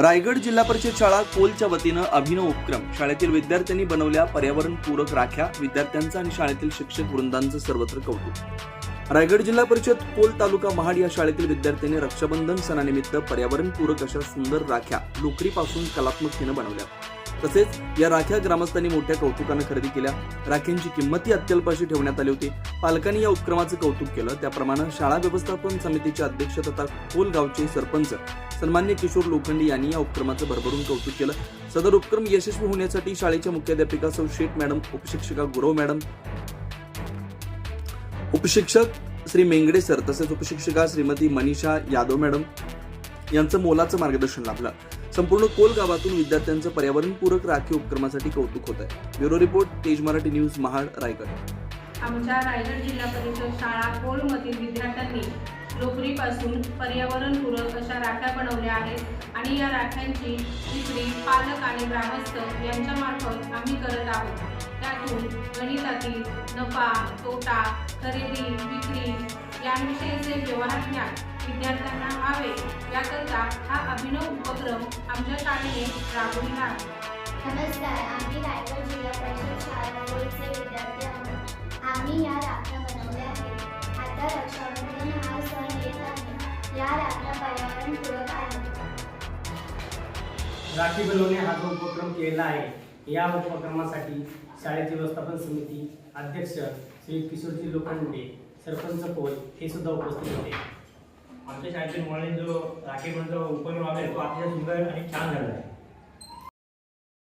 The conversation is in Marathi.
रायगड जिल्हा परिषद शाळा कोलच्या वतीनं अभिनव उपक्रम. शाळेतील विद्यार्थ्यांनी बनवल्या पर्यावरणपूरक राख्या विद्यार्थ्यांचं आणि शाळेतील शिक्षक वृंदांचं सर्वत्र कौतुक. रायगड जिल्हा परिषद कोल तालुका महाड या शाळेतील विद्यार्थ्यांनी रक्षाबंधन सणानिमित्त पर्यावरणपूरक अशा सुंदर राख्या लोकरीपासून कलात्मकतेनं बनवल्या. तसेच या राख्या ग्रामस्थांनी मोठ्या कौतुकानं खरेदी केल्या. राख्यांची किंमतही अत्यल्प अशी ठेवण्यात आली होती. पालकांनी या उपक्रमाचं कौतुक केलं. त्याप्रमाणे शाळा व्यवस्थापन समितीचे अध्यक्ष तथा खोल गावचे सरपंच सन्मान्य किशोर लोखंडे यांनी या उपक्रमाचं भरभरून कौतुक केलं. सदर उपक्रम यशस्वी होण्यासाठी शाळेच्या मुख्याध्यापिका सौ शेठ मॅडम उपशिक्षिका गुरव मॅडम उपशिक्षक श्री मेंगडे सर तसेच उपशिक्षिका श्रीमती मनीषा यादव मॅडम यांचं मोलाचं मार्गदर्शन लाभलं. संपूर्ण कोल गावातून विद्यार्थ्यांचं पर्यावरणपूरक राखीव उपक्रमासाठी कौतुक होत आहे ब्युरो रिपोर्ट तेज मराठी न्यूज महाड रायगड. आमच्या रायगड जिल्हा परिषद शाळा कोलमधील विद्यार्थ्यांनी लोकरीपासून पर्यावरणपूरक अशा राख्या बनवल्या आहेत आणि या राख्यांची विक्री पालक आणि ग्रामस्थ यांच्यामार्फत आम्ही करत आहोत. त्यातून गणितातील नफा तोटा खरेदी विक्री यांविषयीचे व्यवहार ज्ञान विद्यार्थ्यांना व्हावे. याकरता हा अभिनव उपक्रम आमच्या शाळेने राबविला आहे. नमस्कार आम्ही रायगड जिल्हा परिषद शाळा विद्यार्थी आहोत. आम्ही या बनवल्या आहेत. आता रक्षाबंधन हा सण येत आहे. या राख्या पर्यावरणपूरक आहेत राखी बनवणे हा जो उपक्रम केलेला आहे या उपक्रमासाठी शाळेची व्यवस्थापन समिती अध्यक्ष श्री किशोरजी लोखंडे सरपंच पोल हे सुद्धा उपस्थित होते. आमच्या शाळेतील मुलांनी जो राखी बनवचा उपक्रम राबवला तो अतिशय सुंदर आणि छान झाला आहे.